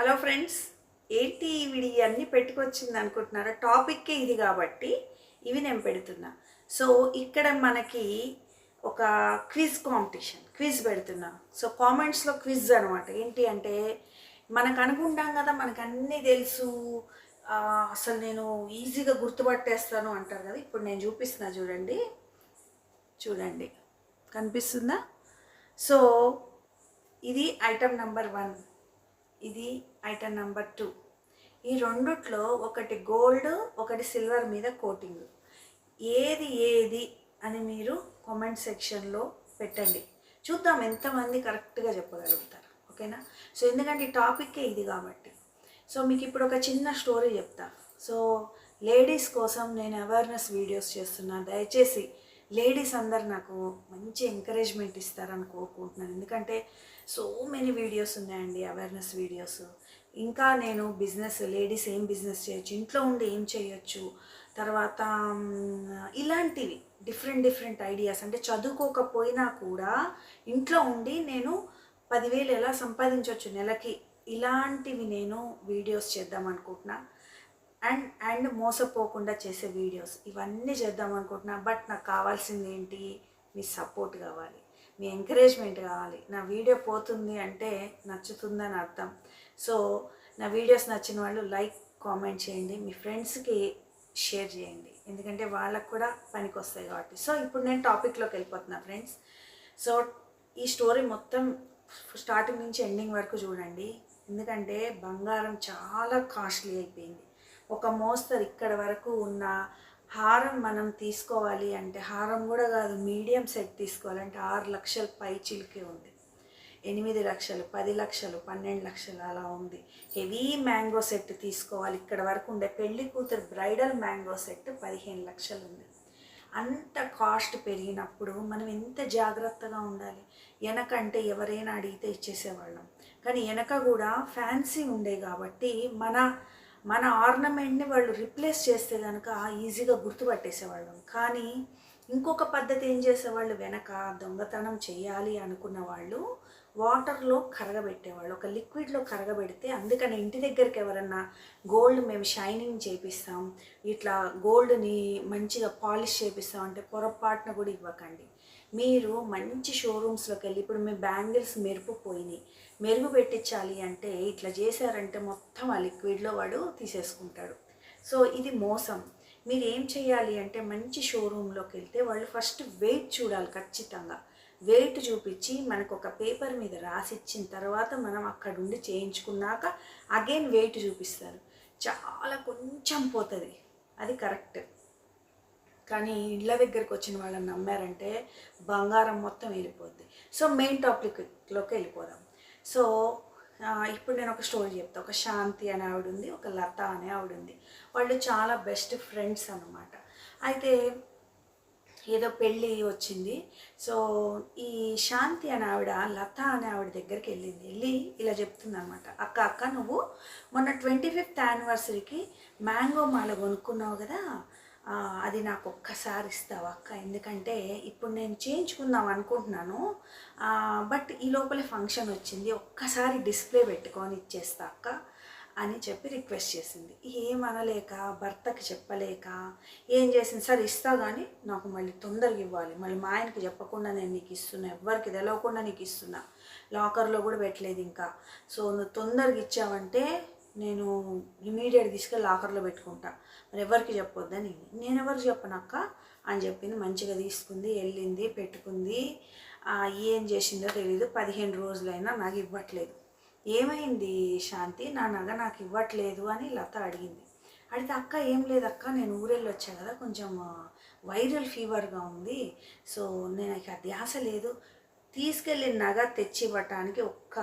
Hello friends ఏంటి వీడి అన్నీ పెట్టుకొచ్చింది అనుకుంటున్నారా? టాపిక్కే ఇది కాబట్టి ఇవి నేను పెడుతున్నా. సో ఇక్కడ మనకి ఒక క్విజ్ కాంపిటీషన్ క్విజ్ పెడుతున్నా. సో కామెంట్స్లో క్విజ్ అనమాట ఏంటి అంటే మనకు అనుకుంటాం కదా మనకు అన్నీ తెలుసు అసలు నేను ఈజీగా గుర్తుపట్టేస్తాను అంటారు కదా ఇప్పుడు నేను చూపిస్తున్నా చూడండి. చూడండి. కనిపిస్తుందా? సో ఇది ఐటమ్ నెంబర్ వన్ ఇది ఐటమ్ నెంబర్ టూ ఈ రెండుట్లో ఒకటి గోల్డ్ ఒకటి సిల్వర్ మీద కోటింగ్ ఏది ఏది అని మీరు కామెంట్ సెక్షన్లో పెట్టండి. చూద్దాం ఎంతమంది కరెక్ట్గా చెప్పగలుగుతారు. ఓకేనా? సో ఎందుకంటే ఈ టాపిక్కే ఇది కాబట్టి. సో మీకు ఇప్పుడు ఒక చిన్న స్టోరీ చెప్తా. సో లేడీస్ కోసం నేను అవేర్నెస్ వీడియోస్ చేస్తున్నాను దయచేసి లేడీస్ అందరు నాకు మంచి ఎంకరేజ్మెంట్ ఇస్తారని కోరుకుంటున్నాను. ఎందుకంటే సో మెనీ వీడియోస్ ఉన్నాయండి అవేర్నెస్ వీడియోస్ ఇంకా నేను బిజినెస్ లేడీస్ ఏం బిజినెస్ చేయొచ్చు ఇంట్లో ఉండి ఏం చేయొచ్చు తర్వాత ఇలాంటివి డిఫరెంట్ డిఫరెంట్ ఐడియాస్ అంటే చదువుకోకపోయినా కూడా ఇంట్లో ఉండి నేను పదివేలు ఎలా సంపాదించవచ్చు నెలకి ఇలాంటివి నేను వీడియోస్ చేద్దాం అనుకుంటున్నా. అండ్ అండ్ మోసపోకుండా చేసే వీడియోస్ ఇవన్నీ చేద్దాం అనుకుంటున్నా బట్ నాకు కావాల్సింది ఏంటి? మీ సపోర్ట్ కావాలి. మీ ఎంకరేజ్మెంట్ కావాలి. నా వీడియో పోతుంది అంటే నచ్చుతుందని అర్థం. సో నా వీడియోస్ నచ్చిన వాళ్ళు లైక్ కామెంట్ చేయండి. మీ ఫ్రెండ్స్కి షేర్ చేయండి. ఎందుకంటే వాళ్ళకు కూడా పనికి వస్తాయి కాబట్టి. సో ఇప్పుడు నేను టాపిక్లోకి వెళ్ళిపోతున్నా ఫ్రెండ్స్ సో ఈ స్టోరీ మొత్తం స్టార్టింగ్ నుంచి ఎండింగ్ వరకు చూడండి. ఎందుకంటే బంగారం చాలా కాస్ట్లీ అయిపోయింది. ఒక మోస్తరు ఇక్కడ వరకు ఉన్న హారం మనం తీసుకోవాలి అంటే హారం కూడా కాదు మీడియం సెట్ తీసుకోవాలంటే ఆరు లక్షల పై చిలికే ఉంది. ఎనిమిది లక్షలు పది లక్షలు పన్నెండు లక్షలు అలా ఉంది. హెవీ మ్యాంగో సెట్ తీసుకోవాలి. ఇక్కడ వరకు ఉండే పెళ్ళి కూతురు బ్రైడల్ మ్యాంగో సెట్ పదిహేను లక్షలు ఉంది. అంత కాస్ట్ పెరిగినప్పుడు మనం ఎంత జాగ్రత్తగా ఉండాలి? వెనకంటే ఎవరైనా అడిగితే ఇచ్చేసేవాళ్ళం. కానీ వెనక కూడా ఫ్యాన్సీ ఉండే కాబట్టి మన మన ఆర్నమెంట్ని వాళ్ళు రిప్లేస్ చేస్తే కనుక ఈజీగా గుర్తుపట్టేసేవాళ్ళం. కానీ ఇంకొక పద్ధతి ఏం చేసేవాళ్ళు? వెనక దొంగతనం చేయాలి అనుకున్న వాళ్ళు వాటర్లో కరగబెట్టేవాళ్ళు. ఒక లిక్విడ్లో కరగబెడితే అందుకని ఇంటి దగ్గరికి ఎవరన్నా గోల్డ్ మేము షైనింగ్ చేపిస్తాం. ఇట్లా గోల్డ్ని మంచిగా పాలిష్ చేపిస్తాం అంటే పొరపాటున కూడా ఇవ్వకండి. మీరు మంచి షోరూమ్స్లోకి వెళ్ళి ఇప్పుడు మీ బ్యాంగిల్స్ మెరుపు పోయినాయి. మెరుగు పెట్టించాలి అంటే ఇట్లా చేశారంటే మొత్తం ఆ లిక్విడ్లో వాడు తీసేసుకుంటాడు. సో ఇది మోసం. మీరు ఏం చేయాలి అంటే మంచి షోరూంలోకి వెళ్తే వాళ్ళు ఫస్ట్ వెయిట్ చూడాలి ఖచ్చితంగా. వెయిట్ చూపించి మనకు ఒక పేపర్ మీద రాసిచ్చిన తర్వాత మనం అక్కడుండి చేయించుకున్నాక అగైన్ వెయిట్ చూపిస్తారు. చాలా కొంచెం పోతుంది. అది కరెక్ట్. కానీ ఇళ్ళ దగ్గరికి వచ్చిన వాళ్ళని నమ్మారంటే బంగారం మొత్తం వెళ్ళిపోద్ది. సో మెయిన్ టాపిక్లోకి వెళ్ళిపోదాం. సో ఇప్పుడు నేను ఒక స్టోరీ చెప్తాను ఒక శాంతి అనే ఆవిడ ఉంది ఒక లత అనే ఆవిడ ఉంది వాళ్ళు చాలా బెస్ట్ ఫ్రెండ్స్ అన్నమాట. అయితే ఏదో పెళ్ళి వచ్చింది. సో ఈ శాంతి అనే ఆవిడ లత అనే ఆవిడ దగ్గరికి వెళ్ళింది. వెళ్ళి ఇలా చెప్తుంది అనమాట అక్క అక్క నువ్వు మొన్న ట్వంటీ ఫిఫ్త్ యానివర్సరీకి మ్యాంగో మాల కొనుక్కున్నావు కదా అది నాకు ఒక్కసారి ఇస్తావు అక్క? ఎందుకంటే ఇప్పుడు నేను చేయించుకుందాం అనుకుంటున్నాను. బట్ ఈ లోపలే ఫంక్షన్ వచ్చింది. ఒక్కసారి డిస్ప్లే పెట్టుకొని ఇచ్చేస్తా అక్క. అని చెప్పి రిక్వెస్ట్ చేసింది. ఏమనలేక భర్తకి చెప్పలేక ఏం చేసింది? సరే ఇస్తా కానీ నాకు మళ్ళీ తొందరగా ఇవ్వాలి. మళ్ళీ మా ఆయనకి చెప్పకుండా నేను నీకు ఇస్తున్నా. ఎవ్వరికి తెలవకుండా నీకు ఇస్తున్నా. లాకర్లో కూడా పెట్టలేదు ఇంకా. సో నువ్వు తొందరగా ఇచ్చావంటే నేను ఇమీడియట్ తీసుకెళ్ళి లాకర్లో పెట్టుకుంటా. మరి ఎవరికి చెప్పొద్దని నేను ఎవరికి చెప్పనక్క అని చెప్పింది. మంచిగా తీసుకుంది వెళ్ళింది పెట్టుకుంది. ఏం చేసిందో తెలియదు పదిహేను రోజులైనా నాకు ఇవ్వట్లేదు. ఏమైంది శాంతి? నా నగ నాకు ఇవ్వట్లేదు అని లత అడిగింది. అడిగితే అక్క ఏం లేదు అక్క నేను ఊరెళ్ళి వచ్చా కదా కొంచెం వైరల్ ఫీవర్గా ఉంది. సో నేను ఇక ధ్యాస లేదు. తీసుకెళ్ళి నగ తెచ్చి ఇవ్వటానికి ఒక్క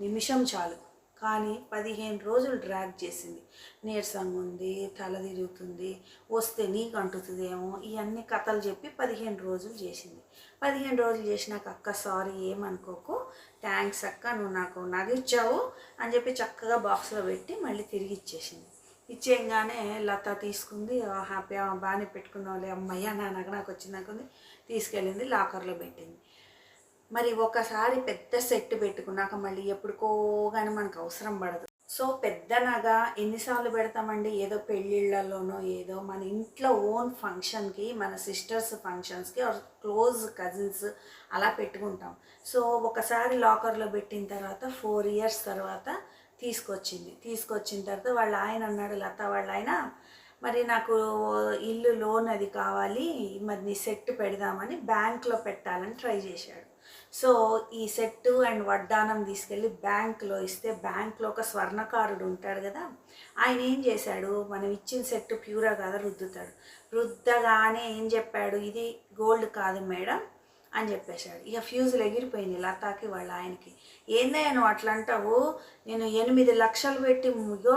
నిమిషం చాలు. కానీ పదిహేను రోజులు డ్రాగ్ చేసింది. నీరసంగా ఉంది తల తిరుగుతుంది వస్తే నీకు అంటుతుందేమో ఇవన్నీ కథలు చెప్పి పదిహేను రోజులు చేసింది. పదిహేను రోజులు చేసినాక అక్క సారీ ఏమనుకోకు థ్యాంక్స్ అక్క నువ్వు నాకు నగ ఇచ్చావు అని చెప్పి చక్కగా బాక్స్లో పెట్టి మళ్ళీ తిరిగి ఇచ్చేసింది. ఇచ్చేయంగానే లత తీసుకుంది. హ్యాపీ బాగానే పెట్టుకున్నావులే అమ్మయ్య నా నగ నాకు వచ్చింది అనుకుంది తీసుకెళ్ళింది లాకర్లో పెట్టింది. మరి ఒకసారి పెద్ద సెట్ పెట్టుకున్నాక మళ్ళీ ఎప్పుడుకో కానీ మనకు అవసరం పడదు. సో పెద్ద నగ ఎన్నిసార్లు పెడతామండి? ఏదో పెళ్ళిళ్ళలోనో ఏదో మన ఇంట్లో ఓన్ ఫంక్షన్కి మన సిస్టర్స్ ఫంక్షన్స్కి క్లోజ్ కజిన్స్ అలా పెట్టుకుంటాం. సో ఒకసారి లాకర్లో పెట్టిన తర్వాత ఫోర్ ఇయర్స్ తర్వాత తీసుకొచ్చింది. తీసుకొచ్చిన తర్వాత వాళ్ళ ఆయన అన్నాడు లత వాళ్ళ ఆయన మరి నాకు ఇల్లు లోన్ అది కావాలి మరి నీ సెట్ పెడదామని బ్యాంక్లో పెట్టాలని ట్రై చేశాడు. సో ఈ సెట్టు అండ్ వడ్డానం తీసుకెళ్ళి బ్యాంక్లో ఇస్తే బ్యాంక్లో ఒక స్వర్ణకారుడు ఉంటాడు కదా ఆయన ఏం చేశాడు? మనం ఇచ్చిన సెట్టు ప్యూరా కదా రుద్దుతాడు. రుద్దగానే ఏం చెప్పాడు? ఇది గోల్డ్ కాదు మేడం అని చెప్పేశాడు. ఇక ఫ్యూజులు ఎగిరిపోయింది లతాకి వాళ్ళ ఆయనకి. ఏందయ్యా నువ్వు అట్లా అంటావు నేను ఎనిమిది లక్షలు పెట్టి ఇగో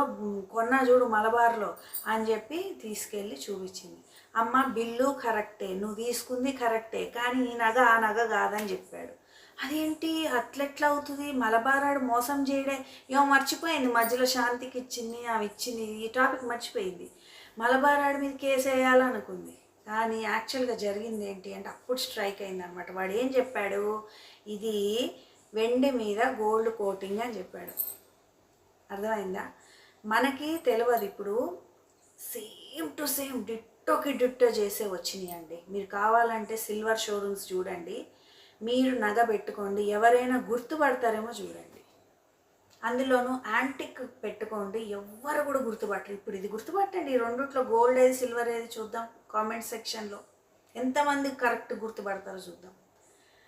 కొన్నా చూడు మలబార్లో అని చెప్పి తీసుకెళ్ళి చూపించింది. అమ్మ బిల్లు కరెక్టే నువ్వు తీసుకుంది కరెక్టే కానీ ఈ నగ ఆ నగ కాదని చెప్పాడు. అదేంటి? అట్లెట్లా అవుతుంది? మలబారాడు మోసం చేయడే. ఏమో మర్చిపోయింది. మధ్యలో శాంతికి ఇచ్చింది అవి ఇచ్చింది. ఈ టాపిక్ మర్చిపోయింది. మలబారాడు మీద కేసు వేయాలనుకుంది. కానీ యాక్చువల్గా జరిగింది ఏంటి అంటే అప్పుడు స్ట్రైక్ అయింది అనమాట వాడు ఏం చెప్పాడు? ఇది వెండి మీద గోల్డ్ కోటింగ్ అని చెప్పాడు. అర్థమైందా? మనకి తెలియదు ఇప్పుడు. సేమ్ టు సేమ్ డిట్టోకి డిట్టో చేసే వచ్చినాయి అండి. మీరు కావాలంటే సిల్వర్ షోరూమ్స్ చూడండి. మీరు నగ పెట్టుకోండి ఎవరైనా గుర్తుపడతారేమో చూడండి. అందులోనూ యాంటిక్ పెట్టుకోండి. ఎవ్వరు కూడా గుర్తుపట్టరు. ఇప్పుడు ఇది గుర్తుపట్టండి. ఈ రెండిట్లో గోల్డ్ ఏది సిల్వర్ ఏది చూద్దాం కామెంట్ సెక్షన్లో ఎంతమంది కరెక్ట్ గుర్తుపడతారో చూద్దాం.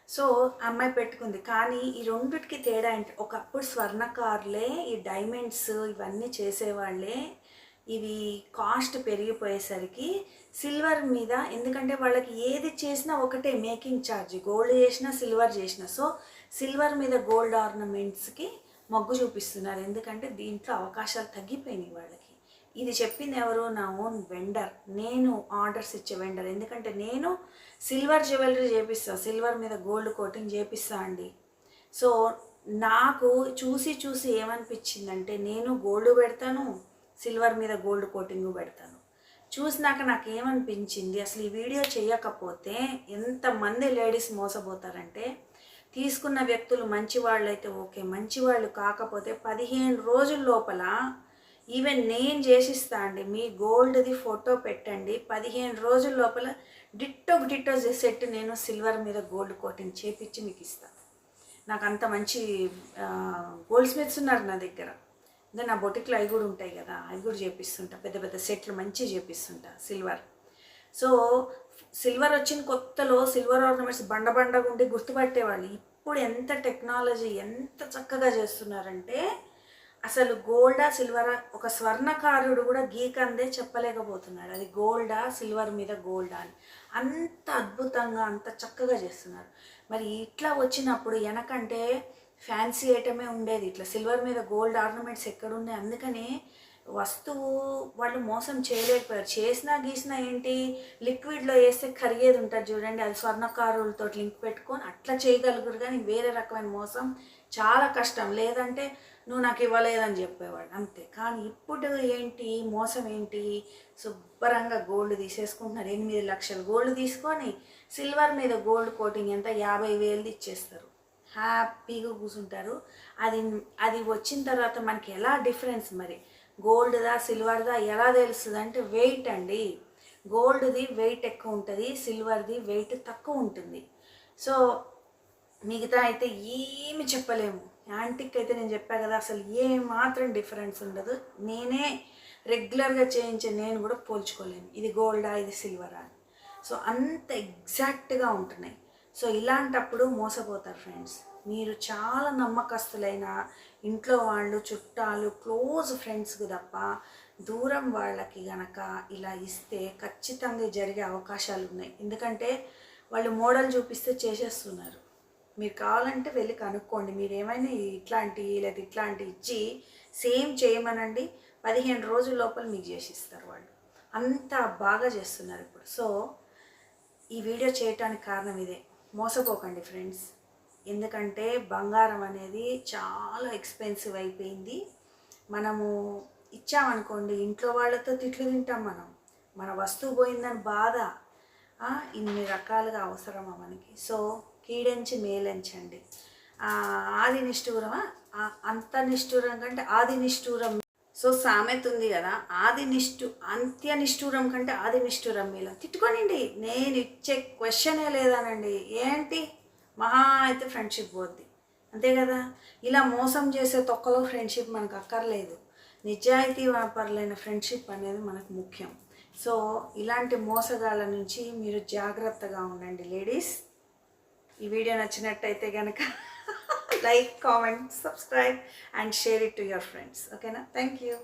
సో అమ్మాయి పెట్టుకుంది. కానీ ఈ రెండిటికి తేడా ఏంటి? ఒకప్పుడు స్వర్ణకారులే ఈ డైమండ్స్ ఇవన్నీ చేసేవాళ్ళే. ఇవి కాస్ట్ పెరిగిపోయేసరికి సిల్వర్ మీద ఎందుకంటే వాళ్ళకి ఏది చేసినా ఒకటే మేకింగ్ ఛార్జ్. గోల్డ్ చేసినా సిల్వర్ చేసినా. సో సిల్వర్ మీద గోల్డ్ ఆర్నమెంట్స్కి మొగ్గు చూపిస్తున్నారు. ఎందుకంటే దీంట్లో అవకాశాలు తగ్గిపోయినాయి వాళ్ళకి. ఇది చెప్పింది ఎవరు? నా ఓన్ వెండర్. నేను ఆర్డర్స్ ఇచ్చే వెండర్. ఎందుకంటే నేను సిల్వర్ జ్యువెలరీ చేపిస్తాను సిల్వర్ మీద గోల్డ్ కోటింగ్ చేపిస్తా అండి. సో నాకు చూసి చూసి ఏమనిపించిందంటే నేను గోల్డ్ పెడతాను సిల్వర్ మీద గోల్డ్ కోటింగ్ పెడతాను. చూసినాక నాకు ఏమనిపించింది అసలు ఈ వీడియో చేయకపోతే ఎంతమంది లేడీస్ మోసపోతారంటే తీసుకున్న వ్యక్తులు మంచివాళ్ళు అయితే ఓకే మంచివాళ్ళు కాకపోతే పదిహేను రోజుల లోపల ఈవెన్ నేను చేసిస్తా అండి మీ గోల్డ్ది ఫోటో పెట్టండి పదిహేను రోజుల లోపల డిట్టో డిట్టో సెట్ నేను సిల్వర్ మీద గోల్డ్ కోటింగ్ చేపించి మీకు ఇస్తాను నాకు అంత మంచి గోల్డ్ స్మిత్స్ ఉన్నారు నా దగ్గర. ఇంకా నా బొటిక్లో అవి కూడా ఉంటాయి కదా అవి కూడా చేపిస్తుంటా. పెద్ద పెద్ద సెట్లు మంచిగా చేపిస్తుంటా సిల్వర్. సో సిల్వర్ వచ్చిన కొత్తలో సిల్వర్ ఆర్నమెంట్స్ బండ బండగా ఉండి గుర్తుపట్టేవాళ్ళు. ఇప్పుడు ఎంత టెక్నాలజీ ఎంత చక్కగా చేస్తున్నారంటే అసలు గోల్డా సిల్వరా ఒక స్వర్ణకారుడు కూడా గీకందే చెప్పలేకపోతున్నాడు. అది గోల్డా సిల్వర్ మీద గోల్డా అని. అంత అద్భుతంగా అంత చక్కగా చేస్తున్నారు. మరి ఇట్లా వచ్చినప్పుడు వెనకంటే ఫ్యాన్సీ ఐటమే ఉండేది. ఇట్లా సిల్వర్ మీద గోల్డ్ ఆర్నమెంట్స్ ఎక్కడున్నాయి? అందుకని వస్తువు వాళ్ళు మోసం చేయలేకపోయారు. చేసినా గీసినా ఏంటి? లిక్విడ్లో వేస్తే కరిగేది ఉంటుంది చూడండి. అది స్వర్ణకారులతో లింక్ పెట్టుకొని అట్లా చేయగలుగురు కానీ వేరే రకమైన మోసం చాలా కష్టం. లేదంటే నువ్వు నాకు ఇవ్వలేదని చెప్పేవాడు. అంతే. కానీ ఇప్పుడు ఏంటి? మోసం ఏంటి? శుభ్రంగా గోల్డ్ తీసేసుకుంటున్నారు. ఎనిమిది లక్షలు గోల్డ్ తీసుకొని సిల్వర్ మీద గోల్డ్ కోటింగ్ ఎంత? యాభై వేలు ఇచ్చేస్తారు. హ్యాపీగా కూర్చుంటారు అది అది వచ్చిన తర్వాత మనకి ఎలా డిఫరెన్స్ మరి? గోల్డ్దా సిల్వర్దా ఎలా తెలుస్తుంది అంటే వెయిట్ అండి. గోల్డ్ది వెయిట్ ఎక్కువ ఉంటుంది సిల్వర్ది వెయిట్ తక్కువ ఉంటుంది. సో మిగతా అయితే ఏమి చెప్పలేము. యాంటిక్ అయితే నేను చెప్పా కదా అసలు ఏ మాత్రం డిఫరెన్స్ ఉండదు. నేనే రెగ్యులర్గా చేయించే నేను కూడా పోల్చుకోలేను. ఇది గోల్డా ఇది సిల్వరా అని. సో అంత ఎగ్జాక్ట్గా ఉంటున్నాయి. సో ఇలాంటప్పుడు మోసపోతారు ఫ్రెండ్స్. మీరు చాలా నమ్మకస్తులైన ఇంట్లో వాళ్ళు చుట్టాలు క్లోజ్ ఫ్రెండ్స్కి తప్ప దూరం వాళ్ళకి గనక ఇలా ఇస్తే ఖచ్చితంగా జరిగే అవకాశాలు ఉన్నాయి. ఎందుకంటే వాళ్ళు మోడల్ చూపిస్తే చేసేస్తున్నారు. మీరు కావాలంటే వెళ్ళి కనుక్కోండి. మీరు ఏమైనా ఇట్లాంటి లేదా ఇట్లాంటి ఇచ్చి సేమ్ చేయమనండి. పదిహేను రోజుల లోపల మీకు చేసిస్తారు వాళ్ళు. అంత బాగా చేస్తున్నారు ఇప్పుడు. సో ఈ వీడియో చేయటానికి కారణం ఇదే. మోసపోకండి ఫ్రెండ్స్. ఎందుకంటే బంగారం అనేది చాలా ఎక్స్పెన్సివ్ అయిపోయింది. మనము ఇచ్చామనుకోండి ఇంట్లో వాళ్ళతో తిట్లు తింటాం మనం. మన వస్తువు పోయిందని బాధ. ఇన్ని రకాలుగా అవసరమా మనకి? సో కీడంచి మేలంచండి. ఆది నిష్ఠూరమా అంత నిష్ఠూరం కంటే ఆది నిష్ఠూరం సో సామెత ఉంది కదా ఆది నిష్ఠు అంత్య నిష్ఠూరం కంటే ఆది నిష్ఠూరం మీలో తిట్టుకోనండి నేను ఇచ్చే క్వశ్చనే లేదానండి. ఏంటి? మహా అయితే ఫ్రెండ్షిప్ పోద్ది. అంతే కదా? ఇలా మోసం చేసే తొక్కలో ఫ్రెండ్షిప్ మనకు అక్కర్లేదు. నిజాయితీ వ్యాపారులైన ఫ్రెండ్షిప్ అనేది మనకు ముఖ్యం. సో ఇలాంటి మోసగాళ్ళ నుంచి మీరు జాగ్రత్తగా ఉండండి లేడీస్ ఈ వీడియో నచ్చినట్టయితే కనుక like, comment, subscribe and share it to your friends. Okay, na? thank you.